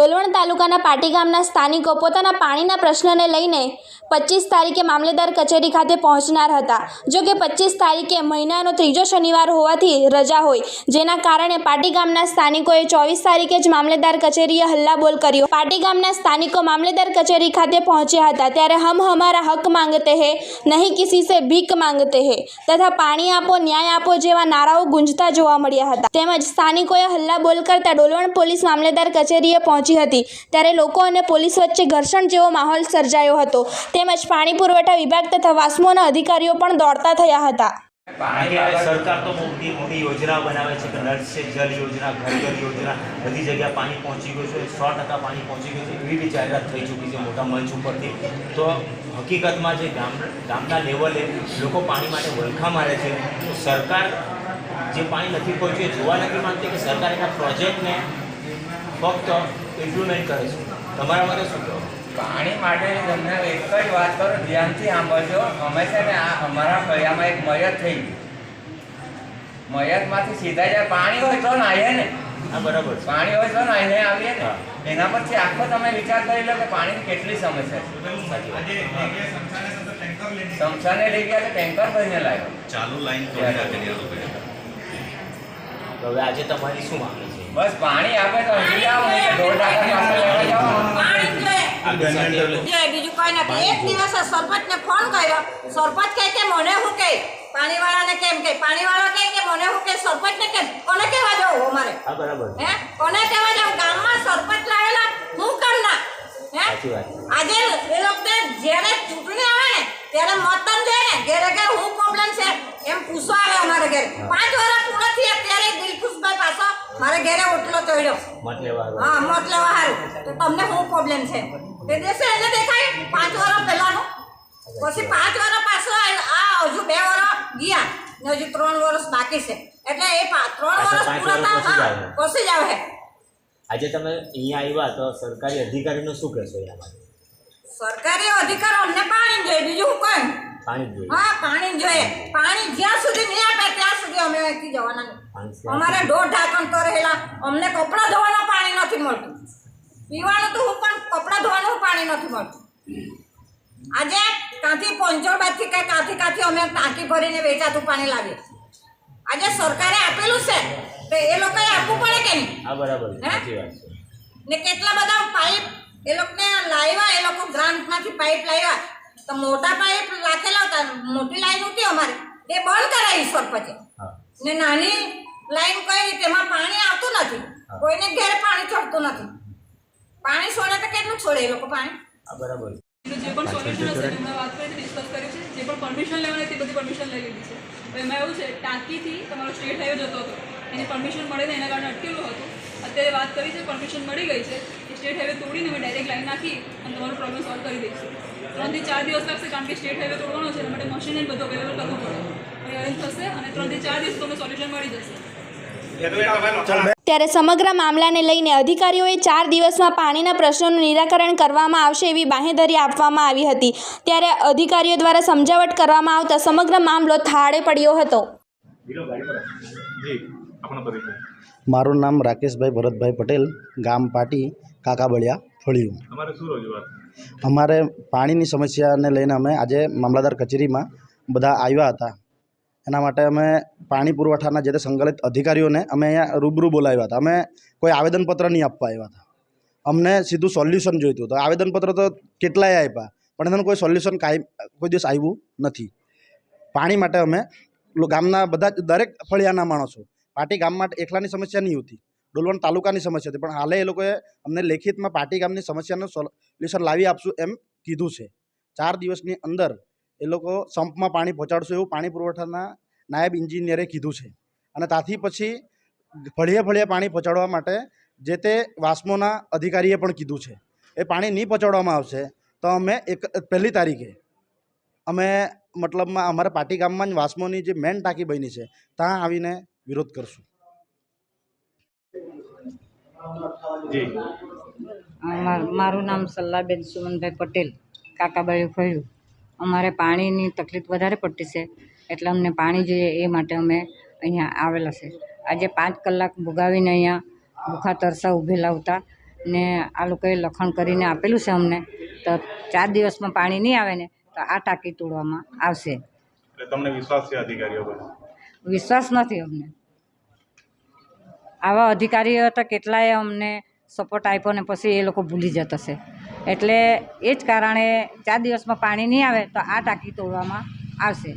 ડોલવણ તાલુકાના પાટી ગામના સ્થાનિકો પોતાના પાણીના પ્રશ્નને લઈને પચીસ તારીખે મામલેદાર કચેરી ખાતે પહોંચનાર હતા. જો કે પચીસ તારીખે મહિનાનો ત્રીજો શનિવાર હોવાથી રજા હોય, જેના કારણે પાટી ગામના સ્થાનિકોએ ચોવીસ તારીખે જ મામલેદાર કચેરીએ હલ્લાબોલ કર્યો. પાટી ગામના સ્થાનિકો મામલેદાર કચેરી ખાતે પહોંચ્યા હતા, ત્યારે હમ હમારા હક માંગતે હે, નહીં કિસી સે ભીખ માંગતે હે, તથા પાણી આપો, ન્યાય આપો જેવા નારાઓ ગુંજતા જોવા મળ્યા હતા. તેમજ સ્થાનિકોએ હલ્લાબોલ કરતા ડોલવણ પોલીસ મામલેદાર કચેરીએ પહોંચી હતી, ત્યારે લોકો અને પોલીસ વચ્ચે ઘર્ષણ જેવો માહોલ સર્જાયો હતો. તેમજ પાણી પુરવઠા વિભાગ તથા વાસ્મોના અધિકારીઓ પણ દોડતા થયા હતા. સરકાર તો મોટી મોટી યોજના બનાવે છે કે નળ છે, જલ યોજના, ઘર ઘર યોજના, બધી જગ્યા પાણી પહોંચી ગયું છે, સો ટકા પાણી પહોંચી ગયું છે, એવી બી જાહેરાત થઈ ચૂકી છે મોટા મંચ ઉપરથી. તો હકીકતમાં જે ગામ ગામના લેવલે લોકો પાણી માટે વલખા મારે છે, તો સરકાર જે પાણી નથી પહોંચ્યું એ જોવા નથી માંગતી કે સરકાર એના પ્રોજેક્ટને ફક્ત ઇમ્પ્લિમેન્ટ કરે છે. તમારા માટે શું કહેવું? પાણી માટે તમને એક જ વાત કરો ધ્યાનથી સાંભળજો. અમે છે ને આ અમારા ફળિયામાં એક મયત થઈ મયતમાંથી સીધા જાય પાણી હોય તો નાહીએ ને. હા બરાબર પાણી હોય તો નાહીને આવીએ ને. એના પરથી આખો તમે વિચાર કરી લો કે પાણીની કેટલી સમસ્યા છે. સમસાને લઈ ગયા તો ટેન્કર ભરીને લાવ્યો. ચાલુ લાઈન હવે આજે તમારી શું માંગણી છે? બસ પાણી આપે તો હજી આવો નહીં તો દોઢ ટાકા પાસે લેવા જાઓ બીજું કોઈ નથી. એક દિવસે સરપંચને ફોન કર્યો. સરપંચ કહે કે મને હું કહે પાણીવાળાને કેમ કે? પાણીવાળો કહે કે મને હું કે? સરપંચને કેમ? કોને કહેવા જવું અમારે? હા હે? કોને કહેવા જવું ગામમાં સરપંચ લાવેલા. હું કરના હે? સાચી આજે એ લોકો જ્યારે ચૂંટણી આવે ને ત્યારે મતદાન દે ને ઘેરે ઘેર હું પ્રોબ્લેમ છે. એમ પૂછવા આવે અમારે ઘરે. પાંચ વર્ષ પૂર્ણ થયા ત્યારે દિલખુશભાઈ પાછો મારે ઘેરે ઓટલો આવ્યા. હા મત લેવા હારું તો તમને શું પ્રોબ્લેમ છે? તે દિવસે એને દેખાય? પાંચ વર્ષ પહેલાનું. પછી પાંચ વર્ષ પાછો આ હજુ બે વર્ષ ગયા. ને હજુ ત્રણ વર્ષ બાકી છે. એટલે એ ત્રણ વર્ષ પૂરા થાય પછી જ આવે. આજે તમે અહીંયા આવ્યા તો સરકારી અધિકારીનું શું કહેશો એના માટે? સરકારી અધિકાર અમને પાણી જોઈએ બીજું કહું પાણી જોઈએ. હા પાણી જોઈએ. પાણી જ્યાં સુધી નહીં આપે ત્યાં સુધી અમે અહીંથી જવાના નહીં. અમારે ઢોર ઢાંકણ તો રહેલા. અમને કપડાં ધોવાના પાણી નથી મળતું. પીવાનું તો હું પણ કપડાં ધોવાનું પાણી નથી મળતું. આજે કાંથી પંચોળબાદથી કે કાંથી કાંથી અમે ટાંકી ભરીને વેચાતું પાણી લાવીએ. આજે સરકારે આપેલું છે તો એ લોકોએ આપવું પડે કે નહીં? હા બરાબર હે? સાચી વાત છે. ને કેટલા બધા પાઇપ એ લોકોને લાવ્યા એ લોકો ગ્રાન્ટમાંથી પાઇપ લાવ્યા. તો મોટા પાઇપ રાખેલા હતા મોટી લાઈન હતી અમારે. એ બંધ કરાવી સરપંચે ને નાની લાઈન કરી તેમાં પાણી આવતું નથી. કોઈને ઘેર પાણી ચડતું નથી. પાણી છોડે તો કેટલું છોડે એ લોકો પાણી? બરાબર. જે પણ સોલ્યુશન હશે વાત કરી ડિસ્કસ કરી છે જે પણ પરમિશન લેવાની હતી બધી પરમિશન લઈ લીધી છે. તો એમાં એવું છે ટાંકીથી તમારો સ્ટેટ હાઈવે જતો હતો. એની પરમિશન મળે ને એના કારણે અટકેલું હતું. અત્યારે વાત કરી છે પરમિશન મળી ગઈ છે એ સ્ટેટ હાઈવે તોડીને અમે ડાયરેક્ટ લાઈન નાખી અને તમારો પ્રોબ્લેમ સોલ્વ કરી દઈશું. ત્રણથી ચાર દિવસ લાગશે કારણ કે સ્ટેટ હાઈવે તોડવાનો છે એના માટે મશીન બધું અવેલેબલ કરવું પડે. અરેન્જ થશે અને ત્રણથી ચાર દિવસ તમને સોલ્યુશન મળી જશે. ત્યારે સમગ્ર મામલાને લઈને અધિકારીઓએ ચાર દિવસમાં પાણીના પ્રશ્નોનું નિરાકરણ કરવામાં આવશે એવી બાંહેધરી આપવામાં આવી હતી. ત્યારે અધિકારીઓ દ્વારા સમજાવટ કરવામાં આવતા સમગ્ર મામલો થાળે પડ્યો હતો. મારું નામ રાકેશભાઈ ભરતભાઈ પટેલ ગામ પાટી કાકાબળિયા ફળિયું. અમારે પાણીની સમસ્યાને લઈને અમે આજે મામલાદાર કચેરીમાં બધા આવ્યા હતા. એના માટે અમે પાણી પુરવઠાના જે તે સંકલિત અધિકારીઓને અમે અહીંયા રૂબરૂ બોલાવ્યા હતા. અમે કોઈ આવેદનપત્ર નહીં આપવા આવ્યા હતા. અમને સીધું સોલ્યુશન જોઈતું હતું. આવેદનપત્ર તો કેટલાય આપ્યા, પણ એનું કોઈ સોલ્યુશન કાંઈ કોઈ દિવસ આવ્યું નથી. પાણી માટે અમે ગામના બધા દરેક ફળિયાના માણસો, પાટી ગામમાં એકલાની સમસ્યા નહીં હતી. ડોલવણ તાલુકાની સમસ્યા હતી, પણ હાલે એ લોકોએ અમને લેખિતમાં પાટી ગામની સમસ્યાનું સોલ્યુશન લાવી આપશું એમ કીધું છે. ચાર દિવસની અંદર એ લોકો સંપમાં પાણી પહોંચાડશું એવું પાણી પુરવઠાના નાયબ ઇન્જિનિયરે કીધું છે. અને ત્યાંથી પછી ફળીએ ફળીએ પાણી પહોંચાડવા માટે જે તે વાસ્મોના અધિકારીએ પણ કીધું છે. એ પાણી નહીં પહોંચાડવામાં આવશે તો અમે એક પહેલી તારીખે અમે મતલબમાં અમારા પાટી ગામમાં જ વાસ્મોની જે મેન ટાંકી બની છે ત્યાં આવીને વિરોધ કરશું. અમાર- મારું નામ સલ્લાબેન સુમનભાઈ પટેલ કાકાબાઈ ફળ્યું અમારે પાણીની તકલીફ વધારે પડતી છે એટલે અમને પાણી જોઈએ એ માટે અમે અહીંયા આવેલા છે. આજે પાંચ કલાક ભોગાવીને અહીંયા ભૂખા તરસા ઊભેલા હતા ને આ લોકોએ લખણ કરીને આપેલું છે અમને તો ચાર દિવસમાં પાણી નહીં આવે ને તો આ ટાંકી તોડવામાં આવશે. તમને વિશ્વાસ છે અધિકારીઓ પર? વિશ્વાસ નથી અમને. આવા અધિકારીઓ તો કેટલાય અમને સપોર્ટ આપ્યો ને પછી એ લોકો ભૂલી જતા છે. એટલે એ જ કારણે ચાર દિવસમાં પાણી નહીં આવે તો આ ટાંકી તોડવામાં આવશે.